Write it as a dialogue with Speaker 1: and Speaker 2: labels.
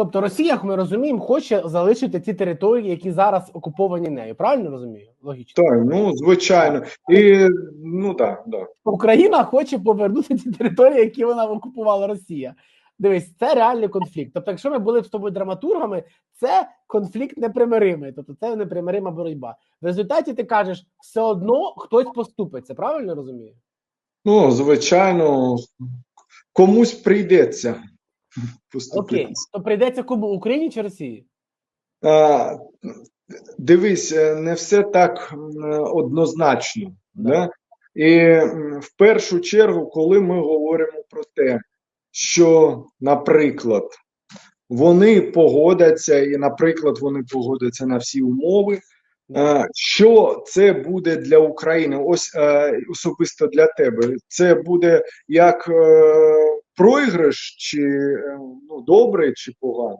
Speaker 1: Тобто Росія, як ми розуміємо, хоче залишити ті території, які зараз окуповані нею. Правильно розумію? Логічно.
Speaker 2: Так, ну звичайно. І ну так, да, да.
Speaker 1: Україна хоче повернути ті території, які вона окупувала Росія. Дивись, це реальний конфлікт. Тобто, якщо ми були б з тобою драматургами, це конфлікт непримиримий, тобто це непримирима боротьба. В результаті ти кажеш, все одно хтось поступиться, правильно розумію?
Speaker 2: Ну, звичайно, комусь прийдеться
Speaker 1: Окей, то прийдеться кому Україні чи Росії?
Speaker 2: А, дивись, е, не все так однозначно.
Speaker 1: Да.
Speaker 2: Да? І в першу чергу, коли ми говоримо про те, що, наприклад, вони погодяться, і, наприклад, вони погодяться на всі умови. Е, Що це буде для України? Ось е, особисто для тебе. Це буде як е, проіграш, чи е, ну, добре, чи погано?